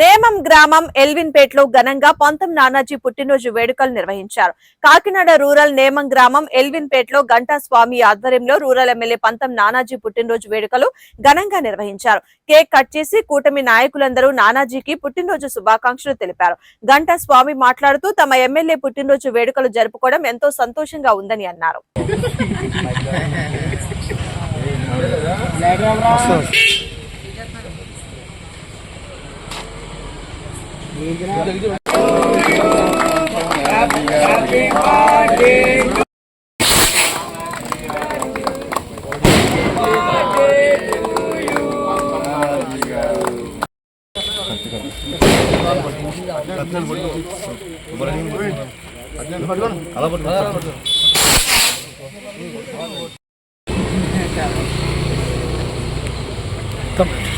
నేమం గ్రామం ఎల్విన్పేటలో ఘనంగా పంతం నానాజీ పుట్టినరోజు వేడుకలు నిర్వహించారు. కాకినాడ రూరల్ నేమం గ్రామం ఎల్విన్పేటలో గంటా స్వామి ఆధ్వర్యంలో రూరల్ ఎమ్మెల్యే పంతం నానాజీ పుట్టినరోజు వేడుకలు ఘనంగా నిర్వహించారు. కేక్ కట్ చేసి కూటమి నాయకులందరూ నానాజీకి పుట్టినరోజు శుభాకాంక్షలు తెలిపారు. గంటా స్వామి మాట్లాడుతూ తమ ఎమ్మెల్యే పుట్టినరోజు వేడుకలు జరుపుకోవడం ఎంతో సంతోషంగా ఉందని అన్నారు. అలా పట్టు అలా పట్టు Come on.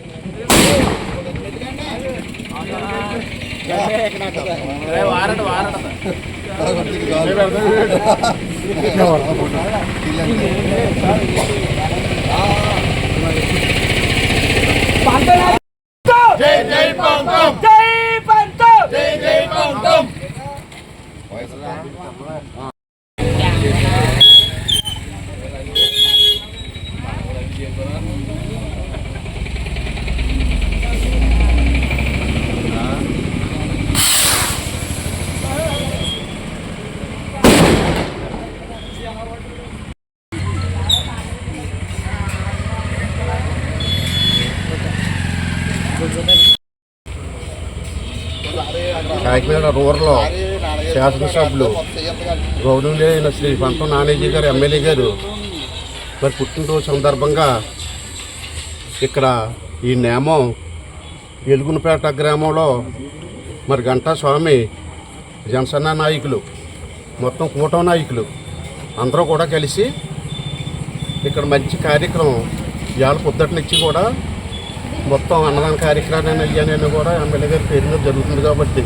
జై జై పంకం. జై పంకం. జై జై పంకం కాకినాడ రూరల్లో శాసనసభ్యులు గౌరవనీయులైన శ్రీ పంతం నానేజీ గారు ఎమ్మెల్యే గారు. మరి పుట్టినరోజు సందర్భంగా ఇక్కడ ఈ నేమం ఎలుగునపేట గ్రామంలో మరి గంటా స్వామి జనసేన నాయకులు మొత్తం కూటమి నాయకులు అందరూ కూడా కలిసి ఇక్కడ మంచి కార్యక్రమం ఇవాళ పొద్దుటనిచ్చి కూడా మొత్తం అన్నదాన కార్యక్రమాన్ని అయ్యానని కూడా ఎమ్మెల్యే గారి పేరు మీద జరుగుతుంది కాబట్టి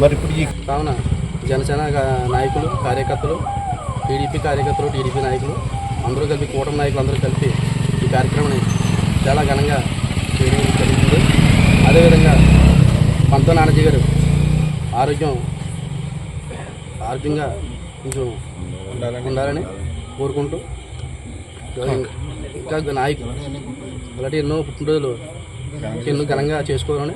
మరి ఇప్పుడు ఈ కావున జనసేన నాయకులు కార్యకర్తలు టీడీపీ కార్యకర్తలు టీడీపీ నాయకులు అందరూ కలిపి కూటమి నాయకులు అందరూ కలిపి ఈ కార్యక్రమాన్ని చాలా ఘనంగా చేయడం జరుగుతుంది. అదేవిధంగా పంత నానజీ గారు ఆరోగ్యం ఆరోగ్యంగా కొంచెం ఉండాలని కోరుకుంటూ ఇంకా నాయకులు అలాంటి ఎన్నో పుట్టినరోజులు ఎన్నో ఘనంగా చేసుకోవాలని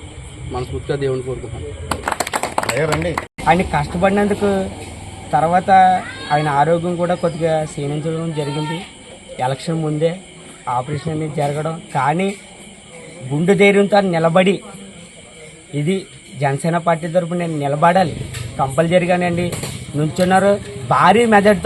మనస్ఫూర్తిగా దేవుని కోరుకుంటున్నాను ఆయన కష్టపడినందుకు తర్వాత ఆయన ఆరోగ్యం కూడా కొద్దిగా క్షీణించడం జరిగింది. ఎలక్షన్ ముందే ఆపరేషన్ అనేది జరగడం. కానీ గుండె ధైర్యంతో నిలబడి ఇది జనసేన పార్టీ తరపున నేను నిలబడాలి. కంపల్సరీగానండి. నుంచున్నారు. భారీ మెజార్టీతో